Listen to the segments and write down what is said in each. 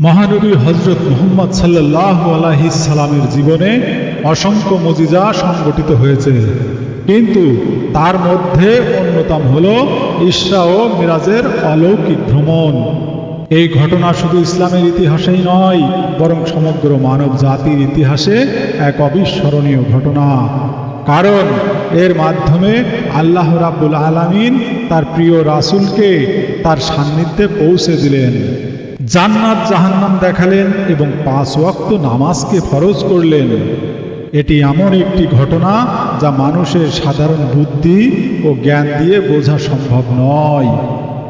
মহানবী হজরত মুহাম্মদ সাল্লাহ আলাহি সালামের জীবনে অসংখ্য মজিজা সংগঠিত হয়েছে। কিন্তু তার মধ্যে অন্যতম হল ইসরা ও মিরাজের অলৌকিক ভ্রমণ। এই ঘটনা শুধু ইসলামের ইতিহাসেই নয়, বরং সমগ্র মানব জাতির ইতিহাসে এক অবিস্মরণীয় ঘটনা। কারণ এর মাধ্যমে আল্লাহ রাব্বুল আলামিন তার প্রিয় রাসুলকে তার সান্নিধ্যে পৌঁছে দিলেন। জান্নাত জাহান্নাম দেখালেন এবং পাঁচ ওয়াক্ত নামাজকে ফরজ করলেন। এটি এমন একটি ঘটনা যা মানুষের সাধারণ বুদ্ধি ও জ্ঞান দিয়ে বোঝা সম্ভব নয়।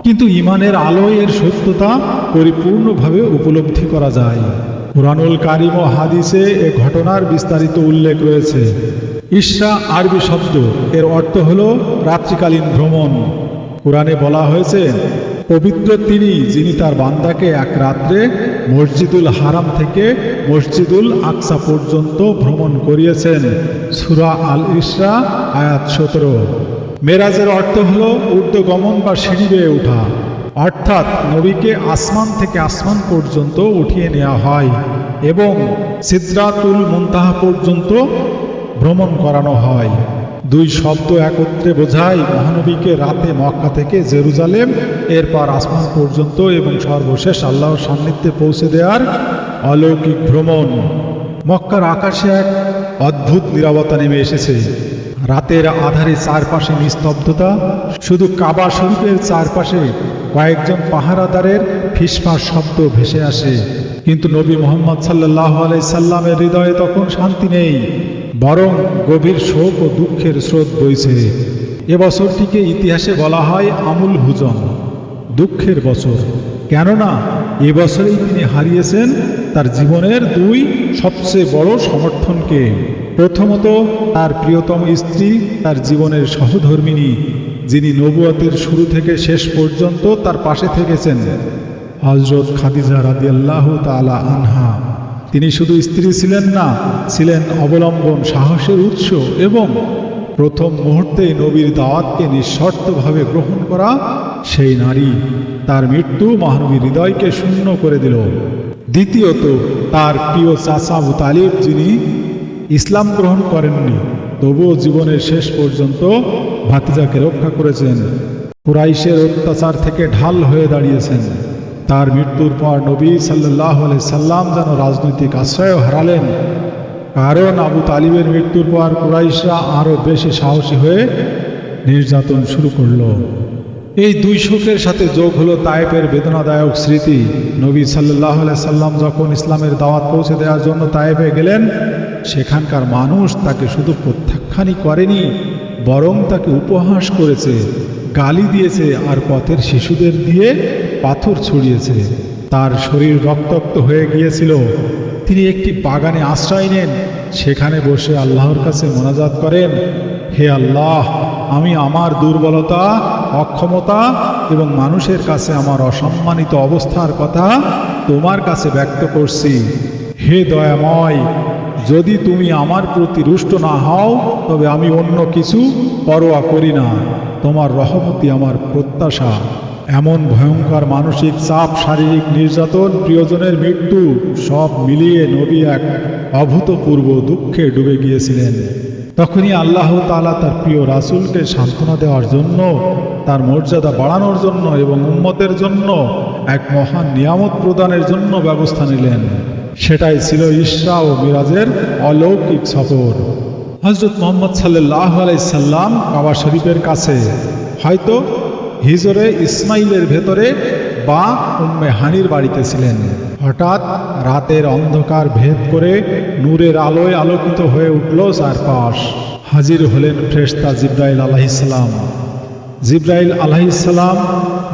কিন্তু ইমানের আলোয় এর সত্যতা পরিপূর্ণভাবে উপলব্ধি করা যায়। কুরআনুল কারিম ও হাদিসে এ ঘটনার বিস্তারিত উল্লেখ রয়েছে। ইসরা আরবি শব্দ, এর অর্থ হল রাত্রিকালীন ভ্রমণ। কোরআনে বলা হয়েছে, পবিত্র তিনি যিনি তার বান্দাকে এক রাত্রে মসজিদুল হারাম থেকে মসজিদুল আকসা পর্যন্ত ভ্রমণ করিয়েছেন। সুরা আল ইসরা আয়াত সতেরো। মেরাজের অর্থ হল ঊর্ধ্বগমন বা সিঁড়ি বেয়ে ওঠা। অর্থাৎ নবীকে আসমান থেকে আসমান পর্যন্ত উঠিয়ে নেওয়া হয় এবং সিদ্রাতুল মুনতাহা পর্যন্ত ভ্রমণ করানো হয়। দুই শব্দ একত্রে বোঝায় মহানবীকে রাতে মক্কা থেকে জেরুজালেম, এরপর আসমান পর্যন্ত এবং সর্বশেষ আল্লাহর সান্নিধ্যে পৌঁছে দেওয়ার অলৌকিক ভ্রমণ। মক্কার আকাশে এক অদ্ভুত নিরবতা নেমে এসেছে। রাতের আধারে চারপাশে নিস্তব্ধতা, শুধু কাবা শরীফের চারপাশে কয়েকজন পাহারাদারের ফিসফাস শব্দ ভেসে আসে। কিন্তু নবী মোহাম্মদ সাল্লাহ আলাই সাল্লামের হৃদয়ে তখন শান্তি নেই। বরং গভীর শোক ও দুঃখের স্রোত বইছে। এ বছরটিকে ইতিহাসে বলা হয় আমুল হুজন দুঃখের বছর। কেননা, এ বছরেই তিনি হারিয়েছেন তার জীবনের দুই সবচেয়ে বড় সমর্থনকে। প্রথমত, তার প্রিয়তম স্ত্রী, তার জীবনের সহধর্মিনী, যিনি নবুয়তের শুরু থেকে শেষ পর্যন্ত তার পাশে থেকেছেন। হজরত খাদিজা রাদিয়াল্লাহ তালা আনহা। তিনি শুধু স্ত্রী ছিলেন না, ছিলেন অবলম্বন, সাহসের উৎস এবং প্রথম মুহূর্তেই নবীর দাওয়াতকে নিঃশর্তভাবে গ্রহণ করা সেই নারী। তার মৃত্যু মহানবীর হৃদয়কে শূন্য করে দিল। দ্বিতীয়ত, তার প্রিয় চাচা আবু তালিব, যিনি ইসলাম গ্রহণ করেননি, তবুও জীবনের শেষ পর্যন্ত ভাতিজাকে রক্ষা করেছেন। কুরাইশের অত্যাচার থেকে ঢাল হয়ে দাঁড়িয়েছেন। তার মৃত্যুর পর নবী সাল্লাহ সাল্লাম যেন রাজনৈতিক আশ্রয় হারালেন। কারণ আবু তালিবের মৃত্যুর পর কুরাইশরা আরও বেশি সাহসী হয়ে নির্যাতন শুরু করল। এই দুই শোকের সাথে যোগ হলো তায়েফের বেদনাদায়ক স্মৃতি। নবী সাল্লাহ সাল্লাম যখন ইসলামের দাওয়াত পৌঁছে দেওয়ার জন্য তায়েফে গেলেন, সেখানকার মানুষ তাকে শুধু প্রত্যাখ্যানই করেনি, বরং তাকে উপহাস করেছে। গালি দিয়েছে আর পথের শিশুদের দিয়ে পাথর ছড়িয়েছে। তার শরীর রক্তাক্ত হয়ে গিয়েছিল। তিনি একটি বাগানে আশ্রয় নেন। সেখানে বসে আল্লাহর কাছে মোনাজাত করেন, হে আল্লাহ, আমি আমার দুর্বলতা, অক্ষমতা এবং মানুষের কাছে আমার অসম্মানিত অবস্থার কথা তোমার কাছে ব্যক্ত করছি। হে দয়াময়, যদি তুমি আমার প্রতি রুষ্ট না হও, তবে আমি অন্য কিছু পরোয়া করি না। তোমার রহমতি আমার প্রত্যাশা। এমন ভয়ঙ্কর মানসিক চাপ, শারীরিক নির্যাতন, প্রিয়জনের মৃত্যু, সব মিলিয়ে নবী এক অভূতপূর্ব দুঃখে ডুবে গিয়েছিলেন। তখনই আল্লাহ তাআলা তার প্রিয় রাসুলকে সান্ত্বনা দেওয়ার জন্য, তার মর্যাদা বাড়ানোর জন্য এবং উম্মতের জন্য এক মহান নিয়ামত প্রদানের জন্য ব্যবস্থা নিলেন। সেটাই ছিল ইসরা ও মিরাজের অলৌকিক সফর। হজরত মোহাম্মদ সাল্লাহ আলাইসাল্লাম কাবা শরীফের কাছে, হয়তো হিজরে ইসমাইলের ভেতরে বা উম্মে হানির বাড়িতে ছিলেন। হঠাৎ রাতের অন্ধকার ভেদ করে নূরের আলোয় আলোকিত হয়ে উঠল চারপাশ। হাজির হলেন ফ্রেস্তা জিব্রাইল আলাহিসাল্লাম জিব্রাইল আলাহিসাল্লাম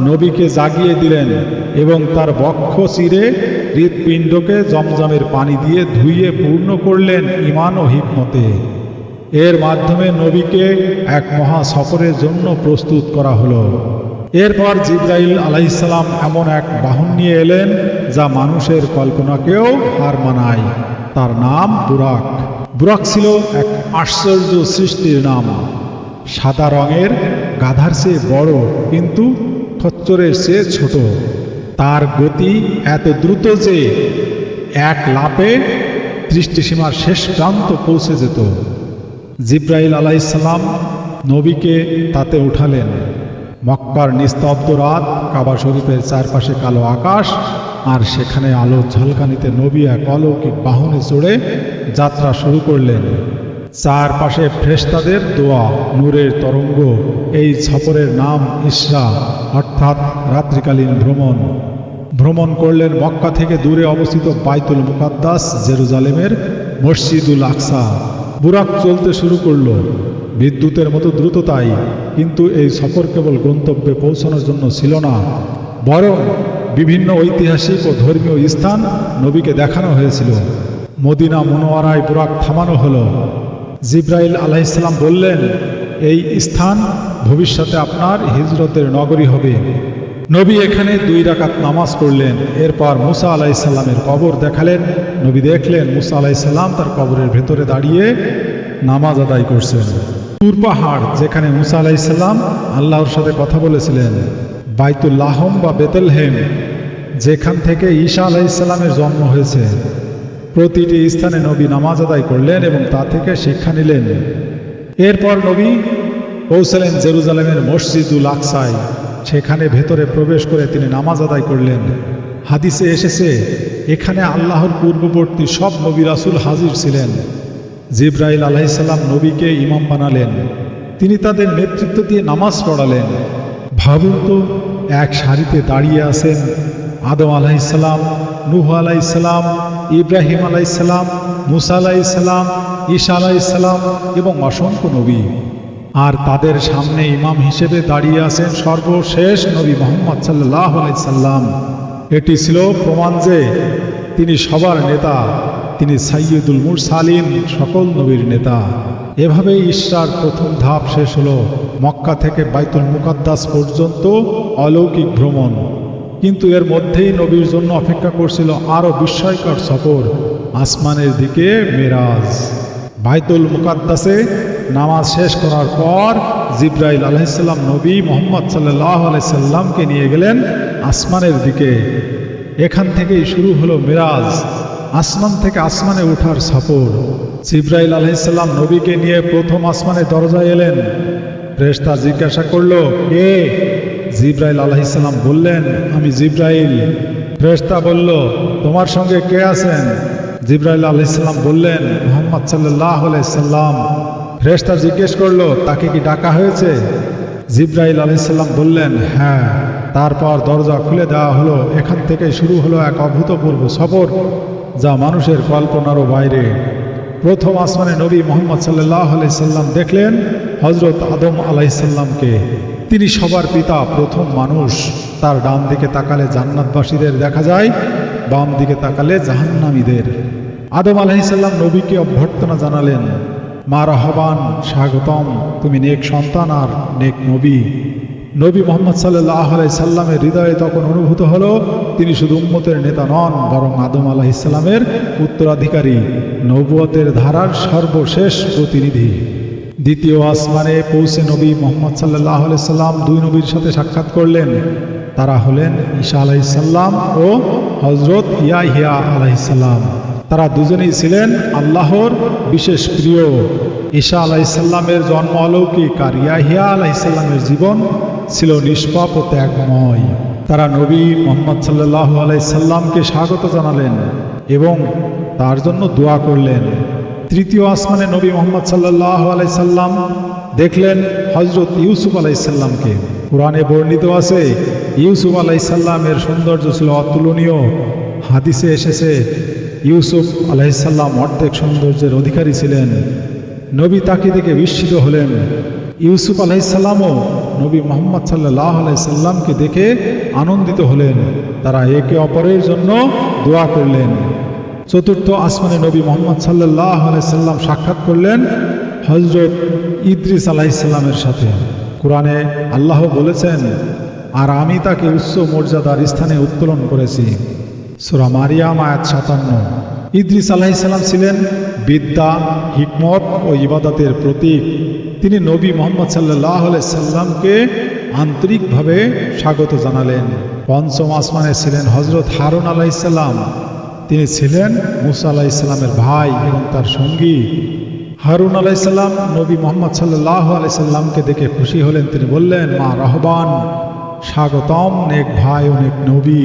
নবীকে জাগিয়ে দিলেন এবং তার বক্ষ চিরে হৃৎপিণ্ডকে জমজমের পানি দিয়ে ধুইয়ে পূর্ণ করলেন ইমান ও হিকমতে। এর মাধ্যমে নবীকে এক মহা সফরের জন্য প্রস্তুত করা হলো। এরপর জিব্রাইল আলাইসাল্লাম এমন এক বাহন নিয়ে এলেন যা মানুষের কল্পনাকেও হার মানায়। তার নাম বুরাক। বুরাক ছিল এক আশ্চর্য সৃষ্টির নাম। সাদা রঙের, গাধার চেয়ে বড় কিন্তু খচ্চরের চেয়ে ছোট। তার গতি এত দ্রুত যে এক লাপে দৃষ্টিসীমার শেষ প্রান্ত পৌঁছে যেত। জিব্রাইল আলাইসাল্লাম নবীকে তাতে উঠালেন। মক্কার নিস্তব্ধ রাত, কাবা শরীফের চারপাশে কালো আকাশ, আর সেখানে আলো ঝলকানিতে নবী এক অলৌকিক বাহনে চড়ে যাত্রা শুরু করলেন। চারপাশে ফ্রেস্তাদের দোয়া, নূরের তরঙ্গ, এই সফরের নাম ইসরা, অর্থাৎ রাত্রিকালীন ভ্রমণ। ভ্রমণ করলেন মক্কা থেকে দূরে অবস্থিত বাইতুল মুকাদ্দাস, জেরুজালেমের মসজিদুল আকসা। বুরাক চলতে শুরু করল। বিদ্যুতের মতো দ্রুততাই কিন্তু এই সফর কেবল গন্তব্যে পৌঁছানোর জন্য ছিল না, বরং বিভিন্ন ঐতিহাসিক ও ধর্মীয় স্থান নবীকে দেখানো হয়েছিল। মদিনা মনোয়ারায় বুরাক থামানো হলো। জিব্রাইল আলাইসাল্লাম বললেন, এই স্থান ভবিষ্যতে আপনার হিজরতের নগরী হবে। নবী এখানে দুই রাকাত নামাজ পড়লেন। এরপর মুসা আলাইসাল্লামের কবর দেখালেন। নবী দেখলেন, মুসা আলাইসাল্লাম তার কবরের ভেতরে দাঁড়িয়ে নামাজ আদায় করছেন। তুর পাহাড়, যেখানে মুসা আলাইসাল্লাম আল্লাহর সাথে কথা বলেছিলেন বাইতুল্লাহম বা বেতেলহেম, যেখান থেকে ঈশা আলাইসাল্লামের জন্ম হয়েছে। প্রতিটি স্থানে নবী নামাজ আদায় করলেন এবং তা থেকে শিক্ষা নিলেন। এরপর নবী পৌঁছালেন জেরুজালেমের মসজিদুল আকসায়, সেখানে ভেতরে প্রবেশ করে তিনি নামাজ আদায় করলেন। হাদিসে এসেছে এখানে আল্লাহর পূর্ববর্তী সব নবী রাসুল হাজির ছিলেন। জিব্রাইল আলাইসাল্লাম নবীকে ইমাম বানালেন। তিনি তাদের নেতৃত্ব দিয়ে নামাজ পড়ালেন। ভাবুন তো, এক সারিতে দাঁড়িয়ে আছেন আদম আলাইসাল্লাম নুহ আলাইসাল্লাম ইব্রাহিম আলাইসাল্লাম মুসা আলাইসাল্লাম ঈশা আলাইসাল্লাম এবং অসংখ্য নবী। আর তাদের সামনে ইমাম হিসেবে দাঁড়িয়ে আছেন সর্বশেষ নবী মোহাম্মদ সাল্লাহ আলাইসাল্লাম এটি ছিল প্রমাণ যে তিনি সবার নেতা, তিনি সাইয়দুল মুরসালিন, সকল নবীর নেতা। এভাবে ঈশ্বর প্রথম ধাপ শেষ হলো মক্কা থেকে বাইতুল মুকাদ্দাস পর্যন্ত অলৌকিক ভ্রমণ। কিন্তু এর মধ্যেই নবীর জন্য অপেক্ষা করছিল আরও বিস্ময়কর সফর, আসমানের দিকে মেরাজ। বাইতুল মুকাদ্দাসে নামাজ শেষ করার পর জিব্রাইল আলাইসাল্লাম নবী মোহাম্মদ সাল্লাহ আলাইসাল্লামকে নিয়ে গেলেন আসমানের দিকে। এখান থেকেই শুরু হলো মিরাজ। আসমান থেকে আসমানে ওঠার সফর। জিব্রাইল আলাইসাল্লাম নবীকে নিয়ে প্রথম আসমানে দরজায় এলেন। ফ্রেশতা জিজ্ঞাসা করল, কে? জিব্রাইল আলাইসাল্লাম বললেন, আমি জিব্রাইল। ফ্রেশতা বলল, তোমার সঙ্গে কে আছেন? জিব্রাইল আলাইসাল্লাম বললেন, মোহাম্মদ সাল্লাহ আলাইসাল্লাম ফ্রেশতা জিজ্ঞেস করল, তাকে কি ডাকা হয়েছে? জিব্রাইল আলাইসাল্লাম বললেন হ্যাঁ। তারপর দরজা খুলে দেওয়া হলো। এখান থেকে শুরু হলো এক অভূতপূর্ব সফর, যা মানুষের কল্পনারও বাইরে। প্রথম আসমানে নবী মোহাম্মদ সাল্লাহ আলাইসাল্লাম দেখলেন হজরত আদম আলাইসাল্লামকে তিনি সবার পিতা, প্রথম মানুষ। তার ডান দিকে তাকালে জান্নাতবাসীদের দেখা যায়, বাম দিকে তাকালে জাহান্নামীদের। আদম আলাইসাল্লাম নবীকে অভ্যর্থনা জানালেন মা রহবান, স্বাগতম। তুমি নেক সন্তান আর নেক নবী। নবী মোহাম্মদ সাল্লাহ সাল্লামের হৃদয়ে তখন অনুভূত হলো, তিনি শুধু উম্মতের নেতা নন, বরং আদম আলাহ ইসলামের উত্তরাধিকারী, নবুয়তের ধারার সর্বশেষ প্রতিনিধি। দ্বিতীয় আসমানে পৌঁছে নবী মোহাম্মদ সাল্লাহ সাল্লাম দুই নবীর সাথে সাক্ষাৎ করলেন। তারা হলেন ঈশা আলাইসাল্লাম ও হজরত ইয়াহিয়া আলাইসাল্লাম তারা দুজনেই ছিলেন আল্লাহর বিশেষ প্রিয়। ঈশা আলাইসাল্লামের জন্ম অলৌকিক আর ইয়াহিয়া আলাইসাল্লামের জীবন ছিল নিষ্পাপ ও ত্যাগময়। তারা নবী মোহাম্মদ সাল্লাহ আলাইসাল্লামকে স্বাগত জানালেন এবং তার জন্য দোয়া করলেন। তৃতীয় আসমানে নবী মোহাম্মদ সাল্লাহ আলাইসাল্লাম দেখলেন হজরত ইউসুফ আলাইসাল্লামকে কোরআনে বর্ণিত আছে, ইউসুফ আলাইসাল্লামের সৌন্দর্য ছিল অতুলনীয়। হাদিসে এসেছে ইউসুফ আলাইসাল্লাম অর্ধেক সৌন্দর্যের অধিকারী ছিলেন। নবী তাকে দেখে বিস্মিত হলেন। ইউসুফ আলাইসাল্লামও নবী মোহাম্মদ সাল্লাহ আলাইসাল্লামকে দেখে আনন্দিত হলেন। তারা একে অপরের জন্য দোয়া করলেন। চতুর্থ আসমানে নবী মোহাম্মদ সাল্লাহ আলাইসাল্লাম সাক্ষাৎ করলেন হজরত ইদ্রিস আলাইসাল্লামের সাথে। কোরআনে আল্লাহ বলেছেন, আর আমি তাকে উচ্চ মর্যাদার স্থানে উত্তোলন করেছি। সুরা মারিয়াম, আয়াত সাতান্ন। ইদ্রিস আলাইসাল্লাম ছিলেন বিদ্যা, হিকমত ও ইবাদতের প্রতীক। তিনি নবী মোহাম্মদ সাল্লাহ সাল্লামকে আন্তরিকভাবে স্বাগত জানালেন। পঞ্চম আসমানে ছিলেন হজরত হারুন আলাইসাল্লাম তিনি ছিলেন মুসা আলাইসাল্লামের ভাই এবং তার সঙ্গী। হারুন আলাইসাল্লাম নবী মোহাম্মদ সাল্লাহ আলাইসাল্লামকে দেখে খুশি হলেন। তিনি বললেন, মা রহবান, স্বাগতম নেক ভাই ও নেক নবী।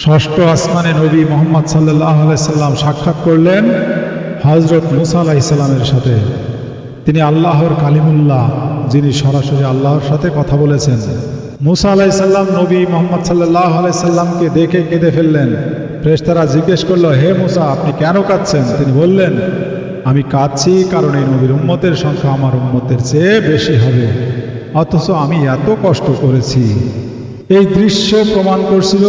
ষষ্ঠ আসমানে নবী মোহাম্মদ সাল্লাহ আলাইসাল্লাম সাক্ষাৎ করলেন হজরত মুসা আলাইসাল্লামের সাথে। তিনি আল্লাহর কালিমুল্লাহ, যিনি সরাসরি আল্লাহর সাথে কথা বলেছেন। মুসা আলাইসাল্লাম নবী মোহাম্মদ সাল্লাহ আলাইসাল্লামকে দেখে কেঁদে ফেললেন। ফ্রেশতারা জিজ্ঞেস করল, হে মুসা, আপনি কেন কাঁদছেন? তিনি বললেন, আমি কাঁদছি কারণ এই নবীর উম্মতের সংখ্যা আমার উম্মতের চেয়ে বেশি হবে। অথচ আমি এত কষ্ট করেছি। এই দৃশ্য প্রমাণ করছিল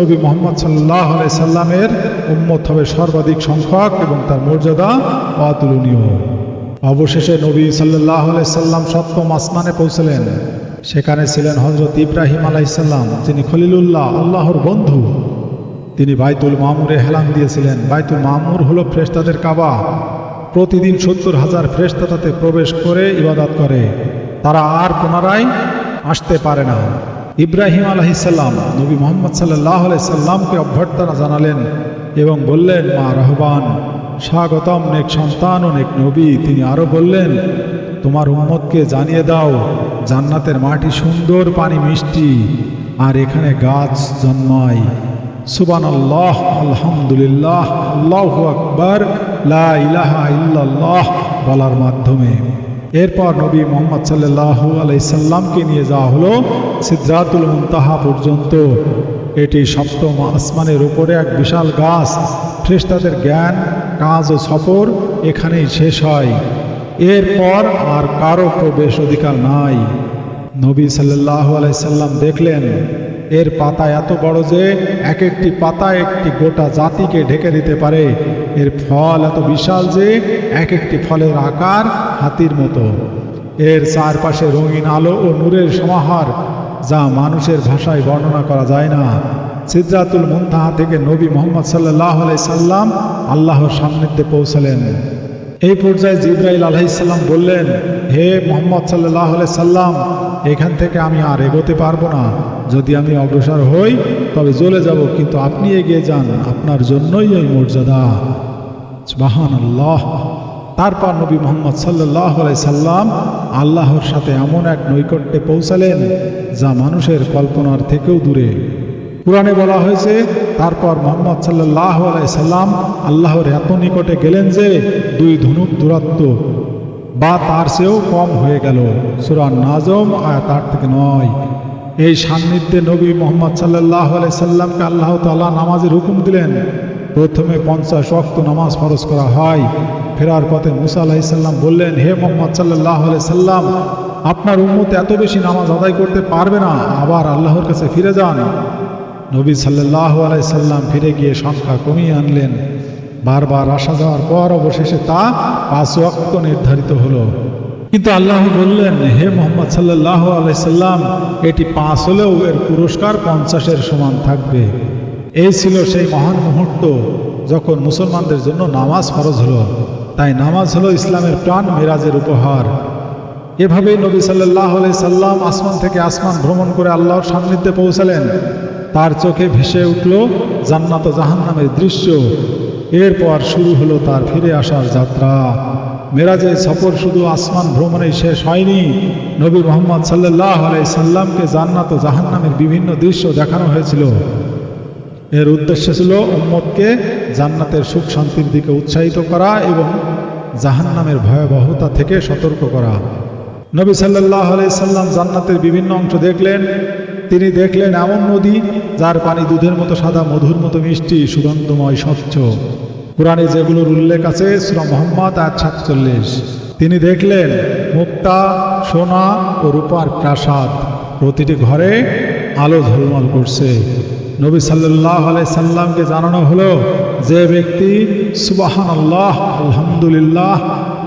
নবী মোহাম্মদ সাল্লাহ সাল্লামের উম্মত হবে সর্বাধিক সংখ্যক এবং তার মর্যাদা অতুলনীয়। অবশেষে নবী সাল্লাহ সাল্লাম সপ্তম আসমানে পৌঁছলেন। সেখানে ছিলেন হজরত ইব্রাহিম আলাইসাল্লাম যিনি খলিলুল্লাহ, আল্লাহর বন্ধু। তিনি বাইতুল মামুরে হেলান দিয়েছিলেন। বাইতুল মামুর হলো ফ্রেস্তাদের কাবা। প্রতিদিন সত্তর হাজার ফ্রেস্তা তাতে প্রবেশ করে ইবাদত করে। তারা আর পুনরায় আসতে পারে না। ইব্রাহিম আলহিসাল্লাম নবী মোহাম্মদ সাল্লাহ সাল্লামকে অভ্যর্থনা জানালেন এবং বললেন, মা রহবান, স্বাগতম নেক সন্তান ও নেক নবী। তিনি আরও বললেন, তোমার উম্মতকে জানিয়ে দাও, জান্নাতের মাটি সুন্দর, পানি মিষ্টি, আর এখানে গাছ জন্মায়। সুবান আল্লাহ আলহামদুলিল্লাহ, আল্লাহ আকবর, লা ইলাহা ইল্লাল্লাহ বলার মাধ্যমে। এরপর নবী মোহাম্মদ সাল্লাহ আলাইসাল্লামকে নিয়ে যাওয়া হলো সিদ্ধাতুল মুনতাহা পর্যন্ত। এটি সপ্তম আসমানের উপরে এক বিশাল গাছ। ফ্রেস্তাদের জ্ঞান, কাজ ও সফর এখানেই শেষ হয়। এরপর আর কারও প্রবেশ অধিকার নাই। নবী সাল্লাহ আলাইসাল্লাম দেখলেন, এর পাতা এত বড় যে এক একটি পাতা একটি গোটা জাতিকে ঢেকে দিতে পারে। এর ফল এত বিশাল যে এক একটি ফলের আকার হাতির মতো। এর চারপাশে রঙিন আলো ও নূরের সমাহার, যা মানুষের ভাষায় বর্ণনা করা যায় না। সিদ্রাতুল মুন্তাহা থেকে নবী মোহাম্মদ সাল্লাহ সাল্লাম আল্লাহর সান্নিধ্যে পৌঁছালেন। এই পর্যায়ে জিব্রাইল আলহিসাল্লাম বললেন, হে মোহাম্মদ সাল্লাহ সাল্লাম, এখান থেকে আমি আর এগোতে পারব না। যদি আমি অগ্রসর হই, তবে জ্বলে যাব, কিন্তু আপনি এগিয়ে যান, আপনার জন্যই এই মর্যাদা। বাহান আল্লাহ তারপর নবী মোহাম্মদ সাল্লাহ সাল্লাম আল্লাহর সাথে এমন এক নৈকট্যে পৌঁছালেন যা মানুষের কল্পনার থেকেও দূরে। কোরআনে বলা হয়েছে, তারপর মোহাম্মদ সাল্লাহ সাল্লাম আল্লাহর এত নিকটে গেলেন যে দুই ধনুক দূরত্ব বা তার চেয়েও কম হয়ে গেল। সুরান নাজম আর তার থেকে নয়। এই সান্নিধ্যে নবী মোহাম্মদ সাল্লাহ সাল্লামকে আল্লাহ তাল্লাহ নামাজের হুকুম দিলেন। প্রথমে পঞ্চাশ অক্ত নামাজ ফরজ করা হয়। ফেরার পথে মুসা আলাহিসাল্লাম বললেন, হে মোহাম্মদ সাল্লাহ সাল্লাম, আপনার উম্মত এত বেশি নামাজ আদায় করতে পারবে না, আবার আল্লাহর কাছে ফিরে যান। নবী সাল্লাহ আলাইসাল্লাম ফিরে গিয়ে সংখ্যা কমিয়ে আনলেন। বারবার আসা যাওয়ার পর অবশেষে তা পাঁচ ওয়াক্ত নির্ধারিত হলো। কিন্তু আল্লাহ বললেন, হে মোহাম্মদ সাল্লাহ আলাইসাল্লাম এটি পাঁচ হলেও এর পুরস্কার পঞ্চাশের সমান থাকবে। এই ছিল সেই মহান মুহূর্ত যখন মুসলমানদের জন্য নামাজ ফরজ হলো। তাই নামাজ হলো ইসলামের প্রাণ মেরাজের উপহার। এভাবেই নবী সাল্লাহ সাল্লাম আসমান থেকে আসমান ভ্রমণ করে আল্লাহর সান্নিধ্যে পৌঁছালেন। তার চোখে ভেসে উঠল জান্নাত জাহান্নামের দৃশ্য। এরপর শুরু হলো তার ফিরে আসার যাত্রা। মেরাজে সফর শুধু আসমান ভ্রমণে শেষ হয়নি। নবী মোহাম্মদ সাল্লাহ আলাই সাল্লামকে জান্নাত জাহান্নামের বিভিন্ন দৃশ্য দেখানো হয়েছিল। এর উদ্দেশ্য ছিল উম্মতকে জান্নাতের সুখ শান্তির দিকে উৎসাহিত করা এবং জাহান্নামের ভয়াবহতা থেকে সতর্ক করা। নবী সাল্লাহ সাল্লাম জান্নাতের বিভিন্ন অংশ দেখলেন। তিনি দেখলেন এমন নদী যার পানি দুধের মতো সাদা, মধুর মতো মিষ্টি, সুগন্ধময়, স্বচ্ছ। কোরআনে যেগুলোর উল্লেখ আছে, সুরা মোহাম্মদ আর সাতচল্লিশ। তিনি দেখলেন মুক্তা, সোনা ও রূপার প্রাসাদ। প্রতিটি ঘরে আলো ঝলমল করছে। নবী সাল্লাহ সাল্লামকে জানানো হলো যে ব্যক্তি সুবাহান আল্লাহ আলহামদুলিল্লাহ,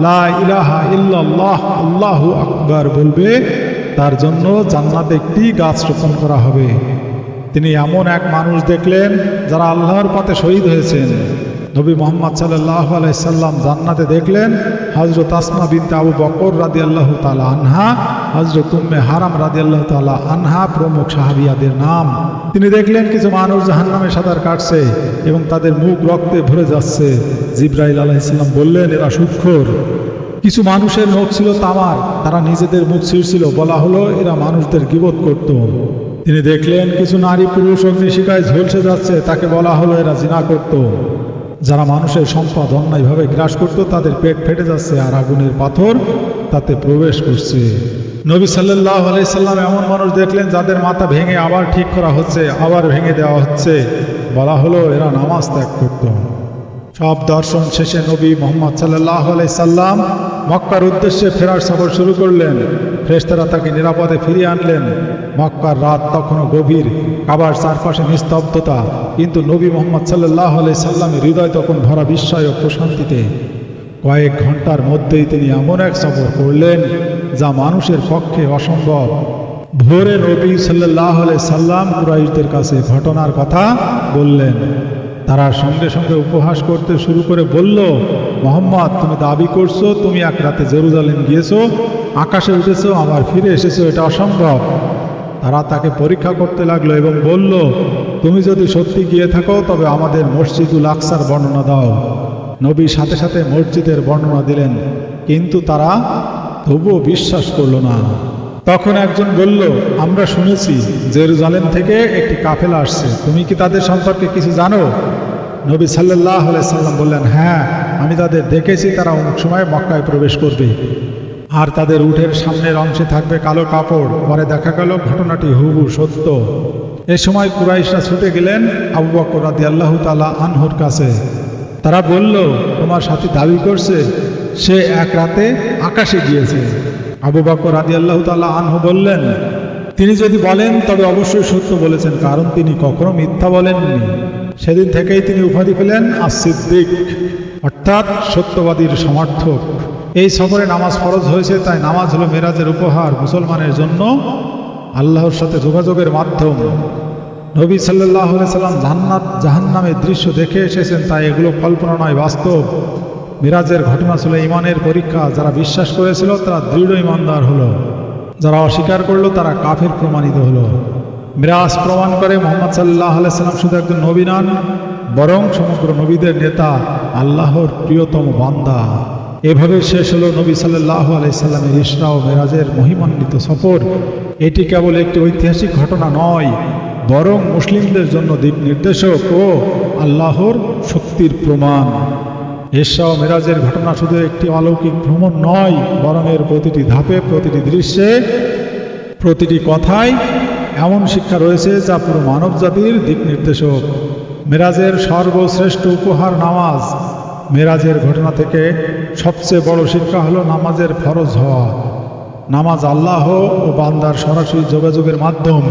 লা ইলাহা ইল্লাল্লাহ, আল্লাহু আকবার বলবে, তার জন্য জান্নাতে একটি গাছ রোপণ করা হবে। তিনি এমন এক মানুষ দেখলেন যারা আল্লাহর পথে শহীদ হয়েছেন। নবী মোহাম্মদ সাল্লাহ আলাইসাল্লাম জান্নাতে দেখলেন হজরত আসমা বিনতে আবু বকর রাদি আল্লাহ তালা আনহা হজরত উম্মে হারাম রাদি আল্লাহ তালা আনহা প্রমুখ সাহাবিয়াদের নাম। তিনি দেখলেন কিছু মানুষ জাহান্নামে সাঁতার কাটছে এবং তাদের মুখ রক্তে ভরে যাচ্ছে। জিব্রাইল আলাইসাল্লাম বললেন, এরা সুক্ষর কিছু মানুষের মুখ ছিল তামার, তারা নিজেদের মুখ ছিঁড়ছিল। বলা হলো, এরা মানুষদের গিবত করত। তিনি দেখলেন, কিছু নারী পুরুষ অগ্নিশিকায় ঝলসে যাচ্ছে, তাকে বলা হলো, এরা জিনা করত। যারা মানুষের সম্পদ অন্যায়ভাবে গ্রাস করত, তাদের পেট ফেটে যাচ্ছে আর আগুনের পাথর তাতে প্রবেশ করছে। নবী সাল্লাহ আলাইসাল্লাম এমন মানুষ দেখলেন যাদের মাথা ভেঙে আবার ঠিক করা হচ্ছে, আবার ভেঙে দেওয়া হচ্ছে। বলা হলো এরা নামাজ ত্যাগ করত। সব দর্শন শেষে নবী মোহাম্মদ সাল্লাহ সাল্লাম মক্কার উদ্দেশ্যে ফেরার সফর শুরু করলেন। ফ্রেস্তারা তাকে নিরাপদে ফিরিয়ে আনলেন। মক্কার রাত তখনও গভীর। কাবার চারপাশে নিস্তব্ধতা। কিন্তু নবী মোহাম্মদ সাল্লাহ সাল্লামের হৃদয় তখন ভরা বিস্ময় ও প্রশান্তিতে। কয়েক ঘণ্টার মধ্যেই তিনি এমন এক সফর করলেন, যা মানুষের পক্ষে অসম্ভব। ভোরে নবী সাল্লাহ সাল্লাম কুরাইশদের কাছে ঘটনার কথা বললেন। তারা সঙ্গে সঙ্গে উপহাস করতে শুরু করে বলল মোহাম্মদ, তুমি দাবি করছ, তুমি এক রাতে জেরুজালেম গিয়েছো, আকাশে উঠেছো আবার ফিরে এসেছ, এটা অসম্ভব। তারা তাকে পরীক্ষা করতে লাগল এবং বলল, তুমি যদি সত্যি গিয়ে থাকো, তবে আমাদের মসজিদুল আকসার বর্ণনা দাও। নবী সাথে সাথে মসজিদের বর্ণনা দিলেন, কিন্তু তারা তবুও বিশ্বাস করল না। তখন একজন বলল, আমরা শুনেছি জেরুজালেম থেকে একটি কাফেলা আসছে, তুমি কি তাদের সম্পর্কে কিছু জানো? নবী সাল্লাহ সাল্লাম বললেন হ্যাঁ আমি তাদের দেখেছি, তারা অনেক সময় মক্কায় প্রবেশ করবে। আর তাদের উঠের সামনের অংশে থাকবে কালো কাপড়। পরে দেখা গেল ঘটনাটি হুবু সত্য। এ সময় কুরাইশরা ছুটে গেলেন আবু বকর রাদি আল্লাহ তালা আনহুর কাছে। তারা বলল, তোমার সাথী দাবি করছে, সে এক রাতে আকাশে গিয়েছে। আবু বকর রাদি আল্লাহ তালা আনহু বললেন, তিনি যদি বলেন, তবে অবশ্যই সত্য বলেছেন, কারণ তিনি কখনো মিথ্যা বলেননি। সেদিন থেকেই তিনি উপাধি পেলেন আসিদ্দিক অর্থাৎ সত্যবাদীর সমর্থক। এই সফরে নামাজ ফরজ হয়েছে, তাই নামাজ হলো মেরাজের উপহার মুসলমানের জন্য আল্লাহর সাথে যোগাযোগের মাধ্যম। নবী সাল্লাহ সাল্লাম জান্নাত, জাহান্নামের দৃশ্য দেখে এসেছেন, তাই এগুলো কল্পনা নয়, বাস্তব। মিরাজের ঘটনা ছিল ইমানের পরীক্ষা, যারা বিশ্বাস করেছিল তারা দৃঢ় ইমানদার হলো। যারা অস্বীকার করল তারা কাফের প্রমাণিত হলো। মিরাজ প্রমাণ করে মোহাম্মদ সাল্লাহ সাল্লাম শুধু একজন নবী নন বরং সমগ্র নবীদের নেতা আল্লাহর প্রিয়তম বান্দা। এভাবে শেষ হলো নবী সাল্লাহ আলাইসাল্লামের ইসরা ও মেরাজের মহিমান্বিত সফর। এটি কেবল একটি ঐতিহাসিক ঘটনা নয়, বরং মুসলিমদের জন্য দিক নির্দেশক ও আল্লাহর শক্তির প্রমাণ। এসা ও মেরাজের ঘটনা শুধু একটি অলৌকিক ভ্রমণ নয়, বরং এর প্রতিটি ধাপে, প্রতিটি দৃশ্যে, প্রতিটি কথায় এমন শিক্ষা রয়েছে যা পুরো মানব জাতির দিক নির্দেশক। মেরাজের সর্বশ্রেষ্ঠ উপহার নামাজ। মেরাজের ঘটনা থেকে সবচেয়ে বড় শিক্ষা হলো নামাজের ফরজ হওয়া। নামাজ আল্লাহ ও বান্দার সরাসরি যোগাযোগের মাধ্যম।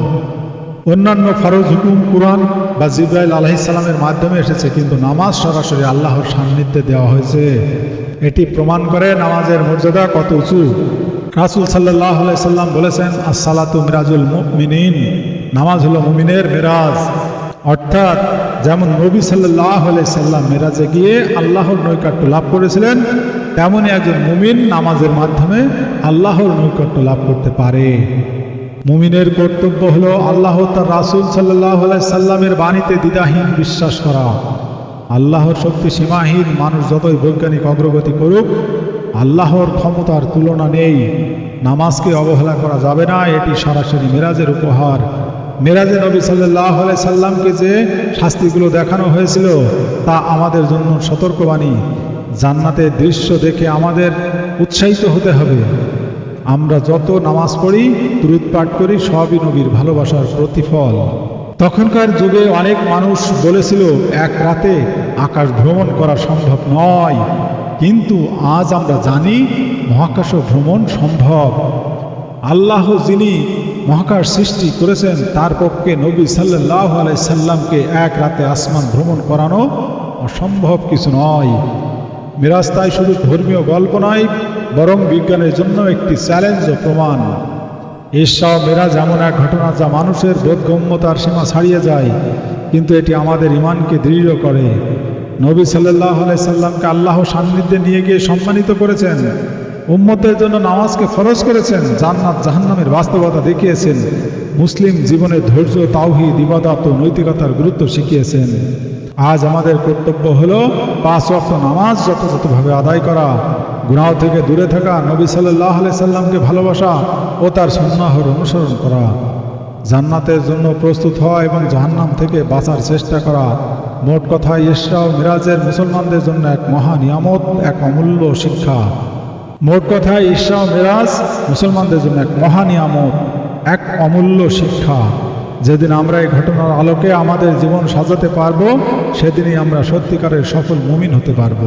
অন্যান্য ফরজ হুকুম কুরআন বা জিব্রাইল আলাইসাল্লামের মাধ্যমে এসেছে, কিন্তু নামাজ সরাসরি আল্লাহর সান্নিধ্যে দেওয়া হয়েছে। এটি প্রমাণ করে নামাজের মর্যাদা কত উঁচু। রাসুল সাল্লাহ সাল্লাম বলেছেন, আসসালাতু মিরাজুল মিনিন নামাজ হলো মুমিনের মেরাজ। অর্থাৎ যেমন নবী সাল্লাহ সাল্লাম মেরাজে গিয়ে আল্লাহর নৈকাট্য লাভ করেছিলেন তেমনই একজন মুমিন নামাজের মাধ্যমে আল্লাহর নৈকট্য লাভ করতে পারে। মুমিনের কর্তব্য হলো আল্লাহ তার রাসুল সাল্লাহ সাল্লামের বাণীতে দ্বিধাহীন বিশ্বাস করা। আল্লাহর শক্তি সীমাহীন মানুষ যতই বৈজ্ঞানিক অগ্রগতি করুক, আল্লাহর ক্ষমতার তুলনা নেই। নামাজকে অবহেলা করা যাবে না, এটি সরাসরি মেরাজের উপহার। মেরাজে নবী সাল্লাহ সাল্লামকে যে শাস্তিগুলো দেখানো হয়েছিল, তা আমাদের জন্য সতর্কবাণী। জান্নাতের দৃশ্য দেখে আমাদের উৎসাহিত হতে হবে। আমরা যত নামাজ পড়ি দ্রুত পাঠ করি, সবই নবীর ভালোবাসার প্রতিফল। তখনকার যুগে অনেক মানুষ বলেছিল, এক রাতে আকাশ ভ্রমণ করা সম্ভব নয়। কিন্তু আজ আমরা জানি, মহাকাশ ভ্রমণ সম্ভব। আল্লাহ যিনি মহাকাশ সৃষ্টি করেছেন, তার পক্ষে নবী সাল্লাহ সাল্লামকে এক রাতে আসমান ভ্রমণ করানো অসম্ভব কিছু নয়। মিরাজ তাই শুধু ধর্মীয় গল্প নয়, বরং বিজ্ঞানের জন্য একটি চ্যালেঞ্জ ও প্রমাণ। ঈশ্বর মেরাজ এমন এক ঘটনা যা মানুষের বোধগম্যতার সীমা ছাড়িয়ে যায়, কিন্তু এটি আমাদের ইমানকে দৃঢ় করে। নবী সাল্লাহ সাল্লামকে আল্লাহ সান্নিধ্যে নিয়ে গিয়ে সম্মানিত করেছেন। উম্মতের জন্য নামাজকে ফরজ করেছেন, জান্নাত জাহান্নামের বাস্তবতা দেখিয়েছেন, মুসলিম জীবনের ধৈর্য, তাওহিদ, ইবাদত ও নৈতিকতার গুরুত্ব শিখিয়েছেন। আজ আমাদের কর্তব্য হল পাঁচ অর্থ নামাজ যথাযথভাবে আদায় করা, গুনাহ থেকে দূরে থাকা, নবী সাল্লাহ আলি সাল্লামকে ভালোবাসা ও তার সন্ন্যাহর অনুসরণ করা, জান্নাতের জন্য প্রস্তুত হওয়া এবং জাহান্নাম থেকে বাঁচার চেষ্টা করা, মোট কথা ইসরা ও মিরাজের মুসলমানদের জন্য এক মহা নিয়ামত, এক অমূল্য শিক্ষা। মোট কথা ইসরা মেরাজ মুসলমানদের জন্য এক মহানিয়ামত এক অমূল্য শিক্ষা। যেদিন আমরা এই ঘটনার আলোকে আমাদের জীবন সাজাতে পারব, সেদিনই আমরা সত্যিকারের সফল মুমিন হতে পারব।